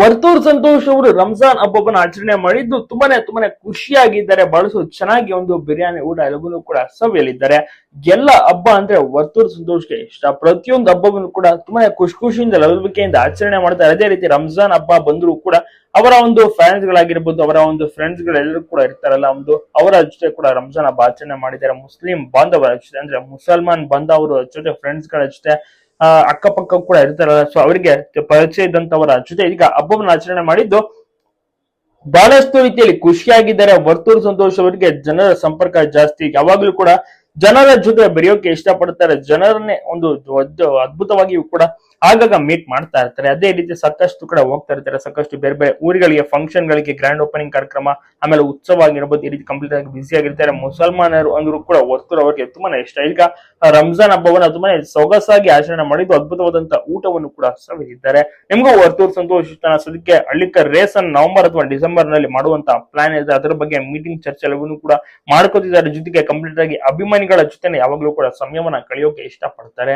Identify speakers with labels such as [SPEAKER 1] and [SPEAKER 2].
[SPEAKER 1] ವರ್ತೂರ್ ಸಂತೋಷ್ ಅವರು ರಂಜಾನ್ ಹಬ್ಬವನ್ನು ಆಚರಣೆ ಮಾಡಿದ್ದು ತುಂಬಾನೇ ತುಂಬಾನೇ ಖುಷಿಯಾಗಿದ್ದಾರೆ. ಬಹಳಷ್ಟು ಚೆನ್ನಾಗಿ ಒಂದು ಬಿರಿಯಾನಿ ಊಟ ಎಲ್ಲವನ್ನೂ ಕೂಡ ಸವಿಯಲಿದ್ದಾರೆ. ಎಲ್ಲ ಹಬ್ಬ ಅಂದ್ರೆ ವರ್ತೂರ್ ಸಂತೋಷ್ಗೆ ಇಷ್ಟ. ಪ್ರತಿಯೊಂದು ಹಬ್ಬವನ್ನು ಕೂಡ ತುಂಬಾನೇ ಖುಷಿ ಖುಷಿಯಿಂದ ಲಲ್ವಿಕೆಯಿಂದ ಆಚರಣೆ ಮಾಡ್ತಾರೆ. ಅದೇ ರೀತಿ ರಂಜಾನ್ ಹಬ್ಬ ಬಂದರೂ ಕೂಡ ಅವರ ಒಂದು ಫ್ಯಾನ್ಸ್ ಗಳಾಗಿರ್ಬೋದು, ಅವರ ಒಂದು ಫ್ರೆಂಡ್ಸ್ ಗಳೆಲ್ಲರೂ ಕೂಡ ಇರ್ತಾರಲ್ಲ, ಒಂದು ಅವರ ಜೊತೆ ಕೂಡ ರಂಜಾನ್ ಹಬ್ಬ ಆಚರಣೆ ಮಾಡಿದ್ದಾರೆ. ಮುಸ್ಲಿಂ ಬಾಂಧವರ ಜೊತೆ ಅಂದ್ರೆ ಮುಸಲ್ಮಾನ್ ಬಾಂಧವರ ಜೊತೆ ಫ್ರೆಂಡ್ಸ್ಗಳ ಜೊತೆ ಅಕ್ಕಪಕ್ಕ ಕೂಡ ಇರ್ತಾರಲ್ಲ ಸೊ ಅವರಿಗೆ ಪರಿಚಯ ಇದ್ದಂತವರ ಜೊತೆ ಈಗ ಹಬ್ಬವನ್ನು ಆಚರಣೆ ಮಾಡಿದ್ದು ಬಹಳಷ್ಟು ರೀತಿಯಲ್ಲಿ ಖುಷಿಯಾಗಿದ್ದಾರೆ. ವರ್ತೂರು ಸಂತೋಷ್ ಅವರಿಗೆ ಜನರ ಸಂಪರ್ಕ ಜಾಸ್ತಿ. ಯಾವಾಗ್ಲೂ ಕೂಡ ಜನರ ಜೊತೆ ಬೆರೆಯೋಕೆ ಇಷ್ಟಪಡ್ತಾರೆ. ಜನರನ್ನೇ ಒಂದು ಅದ್ಭುತವಾಗಿ ಕೂಡ ಆಗಾಗ ಮೀಟ್ ಮಾಡ್ತಾ ಇರ್ತಾರೆ. ಅದೇ ರೀತಿ ಸಾಕಷ್ಟು ಕೂಡ ಹೋಗ್ತಾ ಇರ್ತಾರೆ. ಸಾಕಷ್ಟು ಬೇರೆ ಬೇರೆ ಊರುಗಳಿಗೆ ಫಂಕ್ಷನ್ ಗಳಿಗೆ ಗ್ರ್ಯಾಂಡ್ ಓಪನಿಂಗ್ ಕಾರ್ಯಕ್ರಮ, ಆಮೇಲೆ ಉತ್ಸವ ಆಗಿರ್ಬೋದು, ಈ ರೀತಿ ಕಂಪ್ಲೀಟ್ ಆಗಿ ಬ್ಯುಸಿ ಆಗಿರ್ತಾರೆ. ಮುಸಲ್ಮಾನರು ಅಂದ್ರು ಕೂಡ ವರ್ತೂರ್ ಅವರಿಗೆ ತುಂಬಾನೇ ಇಷ್ಟ. ಈಗ ರಂಜಾನ್ ಹಬ್ಬವನ್ನ ತುಂಬಾನೇ ಸೊಗಸಾಗಿ ಆಚರಣೆ ಮಾಡಿದ್ದು ಅದ್ಭುತವಾದಂತಹ ಊಟವನ್ನು ಕೂಡ ಸವಿದಿದ್ದಾರೆ. ನಿಮಗೂ ವರ್ತೂರ್ ಸಂತೋಷ ಇಷ್ಟನ ಸದ್ಯಕ್ಕೆ ಹಳ್ಳಿಕ ರೇಸ್ ಅನ್ನು ನವೆಂಬರ್ ಅಥವಾ ಡಿಸೆಂಬರ್ನಲ್ಲಿ ಮಾಡುವಂತಹ ಪ್ಲಾನ್ ಇದೆ. ಅದರ ಬಗ್ಗೆ ಮೀಟಿಂಗ್ ಚರ್ಚೆ ಕೂಡ ಮಾಡ್ಕೋತಿದ್ದಾರೆ. ಜೊತೆಗೆ ಕಂಪ್ಲೀಟ್ ಆಗಿ ಅಭಿಮಾನಿಗಳ ಜೊತೆ ಯಾವಾಗಲೂ ಕೂಡ ಸಮಯವನ್ನ ಕಳೆಯೋಕೆ ಇಷ್ಟಪಡ್ತಾರೆ.